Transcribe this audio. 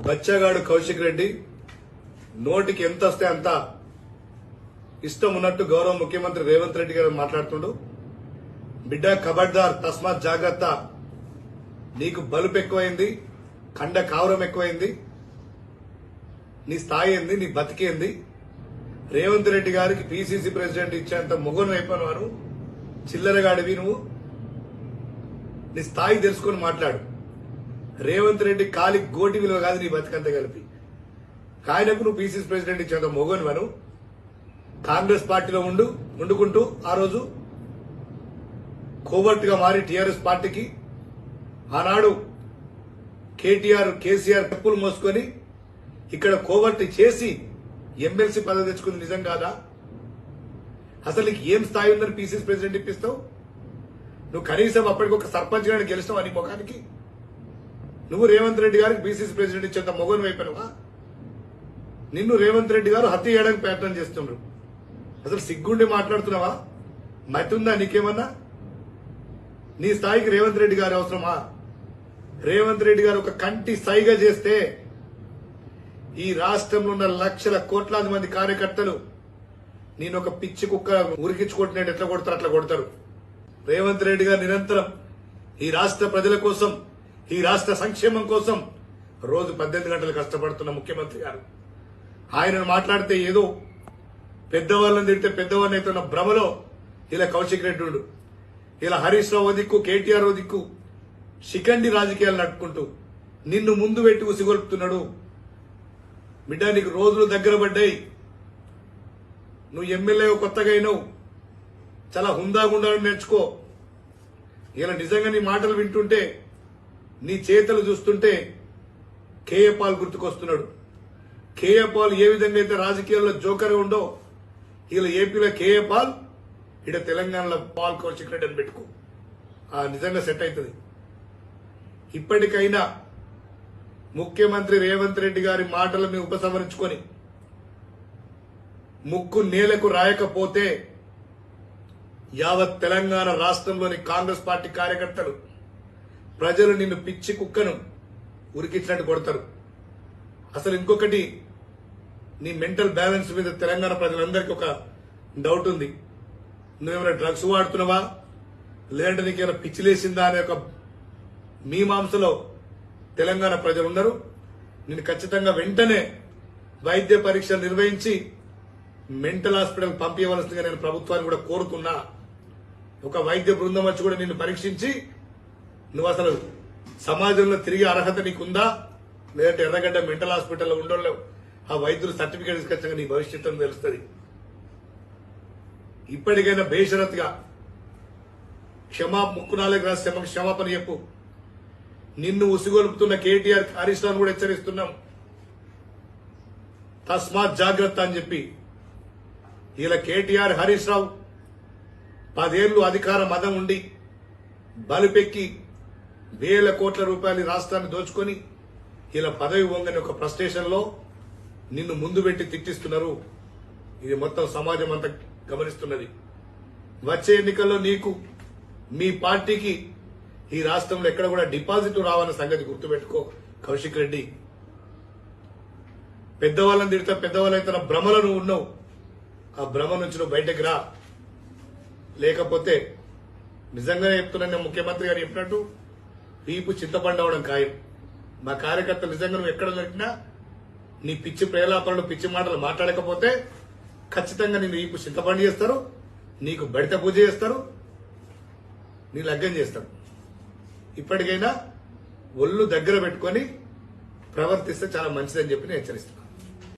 బచ్చగాడు కౌశిక్ రెడ్డి నోటికి ఎంత వస్తే అంత ఇష్టం ఉన్నట్టు గౌరవ ముఖ్యమంత్రి రేవంత్ రెడ్డి గారు మాట్లాడుతుండు. బిడ్డ కబడ్దార్ తస్మాత్ జాగ్రత్త. నీకు బలుపు ఎక్కువైంది కండ కావరం ఎక్కువైంది నీ స్థాయి ఏంది నీ బతికేంది రేవంత్ రెడ్డి గారికి పిసిసి ప్రెసిడెంట్ ఇచ్చేంత మొగను అయిపోయిన వారు చిల్లరగాడివి నువ్వు. నీ స్థాయి తెలుసుకొని మాట్లాడు. రేవంత్ రెడ్డి కాలి గోటి విలువ కాదు నీ బతికంత కలిపి. కాయనకు నువ్వు పీసీసీ ప్రెసిడెంట్ ఇచ్చేంత మొగను వను కాంగ్రెస్ పార్టీలో ఉండు ఉండుకుంటూ ఆ రోజు కోవర్ట్గా మారి టీఆర్ఎస్ పార్టీకి ఆనాడు కేటీఆర్ కేసీఆర్ తప్పులు మోసుకొని ఇక్కడ కోవర్ట్ చేసి ఎమ్మెల్సీ పదవి తెచ్చుకుంది నిజం కాదా? అసలు నీకు ఏం స్థాయి ఉందని పీసీసీ ప్రెసిడెంట్ ఇప్పిస్తావు? నువ్వు కనీసం అప్పటికి ఒక సర్పంచ్ గారిని గెలుస్తావు అని ముఖానికి? నువ్వు రేవంత్ రెడ్డి గారికి బీసీసీ ప్రెసిడెంట్ ఇచ్చేంత మొగను అయిపోయినవా. నిన్ను రేవంత్ రెడ్డి గారు హత్య చేయడానికి ప్రయత్నం చేస్తున్నారు అసలు సిగ్గుండి మాట్లాడుతున్నావా? మతుందా నీకేమన్నా? నీ స్థాయికి రేవంత్ రెడ్డి గారు అవసరమా? రేవంత్ రెడ్డి గారు ఒక కంటి సైగ చేస్తే ఈ రాష్ట్రంలో ఉన్న లక్షల కోట్లాది మంది కార్యకర్తలు నేను ఒక పిచ్చి కుక్క ఉరికించుకుంటున్నాడు ఎట్లా కొడతారు అట్లా కొడతారు. రేవంత్ రెడ్డి గారు నిరంతరం ఈ రాష్ట్ర ప్రజల కోసం ఈ రాష్ట్ర సంక్షేమం కోసం రోజు పద్దెనిమిది గంటలు కష్టపడుతున్న ముఖ్యమంత్రి గారు. ఆయన మాట్లాడితే ఏదో పెద్దవాళ్ళని తిడితే పెద్దవాళ్ళని అవుతున్న భ్రమలో ఇలా కౌశిక్ రెడ్డి ఉండు. ఇలా హరీష్ రావు దిక్కు కేటీఆర్ ఓ దిక్కు శిఖండి రాజకీయాలు నడుపుకుంటూ నిన్ను ముందు పెట్టి ఉసిగొల్పుతున్నాడు. బిడ్డ నీకు రోజులు దగ్గర పడ్డాయి. నువ్వు ఎమ్మెల్యే కొత్తగా అయినావు. చాలా హుందాగా ఉండాలని నేర్చుకో. ఇలా నిజంగా నీ మాటలు వింటుంటే నీ చేతలు చూస్తుంటే కేఏ పాల్ గుర్తుకొస్తున్నాడు. కేఏ పాల్ ఏ విధంగా అయితే రాజకీయాల్లో జోకర్ ఉండో ఇలా ఏపీలో కేఏ పాల్ ఇక్కడ తెలంగాణలో పాల్ కౌశిక్ సెక్రటరీ అని పెట్టుకో. ఆ నిజంగా సెట్ అవుతుంది. ఇప్పటికైనా ముఖ్యమంత్రి రేవంత్ రెడ్డి గారి మాటలను ఉపసంహరించుకొని ముక్కు నేలకు రాయకపోతే యావత్ తెలంగాణ రాష్ట్రంలోని కాంగ్రెస్ పార్టీ కార్యకర్తలు ప్రజలు నిన్ను పిచ్చి కుక్కను ఉరికిచ్చినట్టు కొడతారు. అసలు ఇంకొకటి నీ మెంటల్ బ్యాలెన్స్ మీద తెలంగాణ ప్రజలందరికీ ఒక డౌట్ ఉంది. నువ్వేమైనా డ్రగ్స్ వాడుతున్నావా? లేదంటే నీకేమైనా పిచ్చిలేసిందా అనే ఒక మీమాంసలో తెలంగాణ ప్రజలు ఉన్నారు నేను ఖచ్చితంగా వెంటనే వైద్య పరీక్షలు నిర్వహించి మెంటల్ హాస్పిటల్ పంపించవలసిందిగా నేను ప్రభుత్వాన్ని కూడా కోరుతున్నా. ఒక వైద్య బృందం వచ్చి కూడా నిన్ను పరీక్షించి నువ్వు అసలు సమాజంలో తిరిగే అర్హత నీకుందా? లేదంటే ఎర్రగడ్డ మెంటల్ హాస్పిటల్లో ఉండలేవు ఆ వైద్యులు సర్టిఫికేట్ తీసుకొచ్చాక నీ భవిష్యత్తు తెలుస్తుంది. ఇప్పటికైనా బేషరత్గా క్షమా ముక్కునాలకు రాసి క్షమాపణ చెప్పు. నిన్ను ఉసిగొలుపుతున్న కేటీఆర్ హరీష్ రావు కూడా హెచ్చరిస్తున్నాం. తస్మాత్ జాగ్రత్త అని చెప్పి. ఇలా కేటీఆర్ హరీష్ రావు పదేళ్ళు అధికార మదం ఉండి బలిపెక్కి వేల కోట్ల రూపాయలు రాష్ట్రాన్ని దోచుకొని ఇలా పదవి వంగని ఒక ప్రస్టేషన్లో నిన్ను ముందు పెట్టి తిట్టిస్తున్నారు. ఇది మొత్తం సమాజం అంతా గమనిస్తున్నది. వచ్చే ఎన్నికల్లో నీకు మీ పార్టీకి ఈ రాష్ట్రంలో ఎక్కడ కూడా డిపాజిట్ రావన్న సంగతి గుర్తుపెట్టుకో కౌశిక్ రెడ్డి. పెద్దవాళ్ళని తిడితే పెద్దవాళ్ళైతే భ్రమలో నువ్వు ఉన్నావు. ఆ భ్రమ నుంచి నువ్వు బయటకు రా. లేకపోతే నిజంగానే చెప్తున్నా ముఖ్యమంత్రి గారు చెప్పినట్టు వీపు చింతపండు అవడం ఖాయం. మా కార్యకర్తలు నిజంగా నువ్వు ఎక్కడ దొరికినా నీ పిచ్చి ప్రేలాపనలు పిచ్చి మాటలు మాట్లాడకపోతే ఖచ్చితంగా నేను వీపు చింతపండు చేస్తారు నీకు బడిత పూజ చేస్తారు నీ లగ్గం చేస్తారు. ఇప్పటికైనా ఒళ్ళు దగ్గర పెట్టుకొని ప్రవర్తిస్తే చాలా మంచిదని చెప్పి నేను హెచ్చరిస్తున్నాను